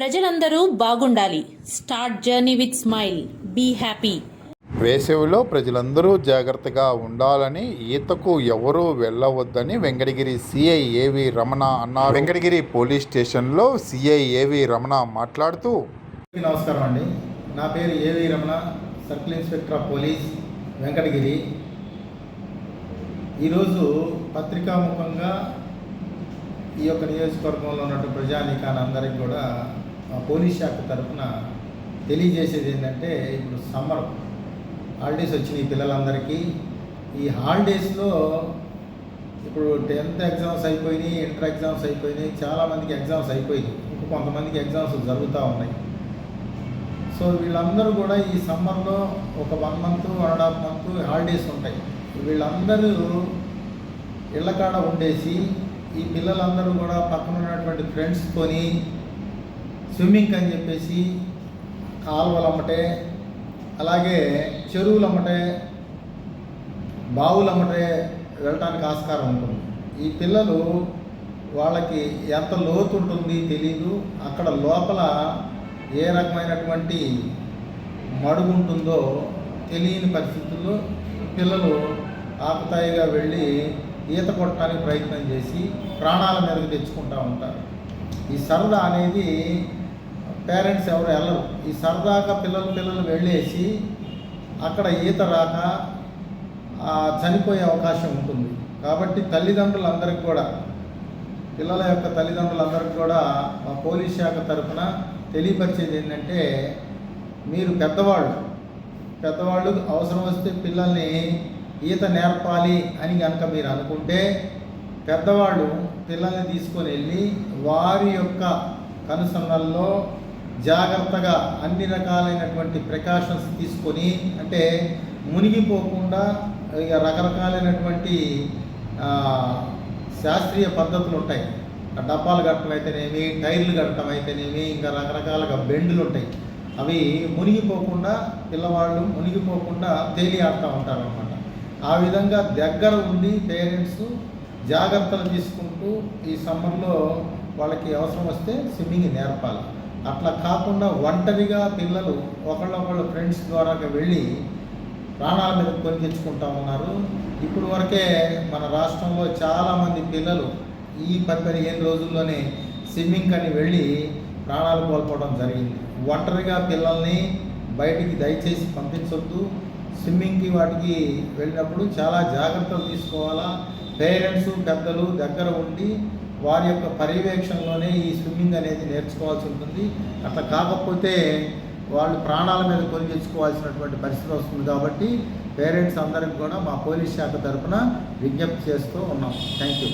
ప్రజలందరూ బాగుండాలి. Start journey with smile. Be happy. వేసవిలో ప్రజలందరూ జాగ్రత్తగా ఉండాలని ఈతకు ఎవరూ వెళ్ళవద్దని వెంకటగిరి సిఐ ఏవి రమణ అన్నారు. వెంకటగిరి పోలీస్ స్టేషన్లో సిఐ ఏవి రమణ మాట్లాడుతూ నమస్కారం అండి. నా పేరు A V Ramana circle inspector of police Venkatagiri. ఈరోజు పత్రికాముఖంగా ఈ యొక్క నియోజకవర్గంలో ఉన్నటువంటి ప్రజానీకాన్ని అందరికీ కూడా పోలీస్ శాఖ తరఫున తెలియజేసేది ఏంటంటే ఇప్పుడు సమ్మర్ హాలిడేస్ వచ్చినాయి పిల్లలందరికీ. ఈ హాలిడేస్లో ఇప్పుడు టెన్త్ ఎగ్జామ్స్ అయిపోయినాయి ఇంటర్ ఎగ్జామ్స్ అయిపోయినాయి చాలామందికి ఎగ్జామ్స్ అయిపోయినాయి. ఇంకా కొంతమందికి ఎగ్జామ్స్ జరుగుతూ ఉన్నాయి. సో వీళ్ళందరూ కూడా ఈ సమ్మర్లో ఒక one month one and half month holidays ఉంటాయి. వీళ్ళందరూ ఇళ్ళకాడ ఉండేసి ఈ పిల్లలందరూ కూడా పక్కన ఉన్నటువంటి ఫ్రెండ్స్తోని స్విమ్మింగ్ అని చెప్పేసి కాలువలు అమ్మటే అలాగే చెరువులు అమ్మటే బావులు అమ్మటే వెళ్ళడానికి ఆస్కారం ఉంటుంది. ఈ పిల్లలు వాళ్ళకి ఎంత లోతు ఉంటుంది తెలీదు. అక్కడ లోపల ఏ రకమైనటువంటి మడుగు ఉంటుందో తెలియని పరిస్థితుల్లో పిల్లలు ఆకుతాయిగా వెళ్ళి ఈత కొట్టడానికి ప్రయత్నం చేసి ప్రాణాల మీదకి తెచ్చుకుంటూ ఉంటారు. ఈ సరదా అనేది పేరెంట్స్ ఎవరు వెళ్ళరు. ఈ సరదాగా పిల్లలు పిల్లలు వెళ్ళేసి అక్కడ ఈత రాక చనిపోయే అవకాశం ఉంటుంది. కాబట్టి తల్లిదండ్రులందరికీ కూడా పిల్లల యొక్క తల్లిదండ్రులందరికీ కూడా మా పోలీస్ శాఖ తరఫున తెలియపరిచేది ఏంటంటే మీరు పెద్దవాళ్ళు పెద్దవాళ్ళు అవసరం వస్తే పిల్లల్ని ఈత నేర్పాలి అని కనుక మీరు అనుకుంటే పెద్దవాళ్ళు పిల్లల్ని తీసుకొని వెళ్ళి వారి యొక్క కనుసన్నల్లో జాగ్రత్తగా అన్ని రకాలైనటువంటి ప్రికాషన్స్ తీసుకొని అంటే మునిగిపోకుండా ఇక రకరకాలైనటువంటి శాస్త్రీయ పద్ధతులు ఉంటాయి డబ్బాలు కట్టడం అయితేనేమి టైర్లు కట్టడం అయితేనేమి ఇంకా రకరకాలుగా బెండ్లు ఉంటాయి అవి మునిగిపోకుండా పిల్లవాళ్ళు మునిగిపోకుండా తేలి ఆడుతూ ఉంటారు అనమాట ఆ విధంగా దగ్గర ఉండి పేరెంట్స్ జాగ్రత్తలు తీసుకుంటూ ఈ సమ్మర్లో వాళ్ళకి అవసరం వస్తే స్విమ్మింగ్ నేర్పాలి. అట్లా కాకుండా ఒంటరిగా పిల్లలు ఒకళ్ళొకళ్ళ ఫ్రెండ్స్ ద్వారా వెళ్ళి ప్రాణాల మీద కొని తెచ్చుకుంటా ఉన్నారు ఇప్పుడు వరకే మన రాష్ట్రంలో చాలామంది పిల్లలు ఈ పది పదిహేను రోజుల్లోనే స్విమ్మింగ్ అని వెళ్ళి ప్రాణాలు కోల్పోవడం జరిగింది. ఒంటరిగా పిల్లల్ని బయటికి దయచేసి పంపించొద్దు. స్విమ్మింగ్కి వాటికి వెళ్ళినప్పుడు చాలా జాగ్రత్తలు తీసుకోవాలా. పేరెంట్స్ పెద్దలు దగ్గర ఉండి వారి యొక్క పర్యవేక్షణలోనే ఈ స్విమ్మింగ్ అనేది నేర్చుకోవాల్సి ఉంటుంది. అట్లా కాకపోతే వాళ్ళు ప్రాణాల మీద కొని తెచ్చుకోవాల్సినటువంటి పరిస్థితి వస్తుంది కాబట్టి పేరెంట్స్ అందరికి కూడా మా పోలీస్ శాఖ తరఫున విజ్ఞప్తి చేస్తూ ఉన్నాం. Thank you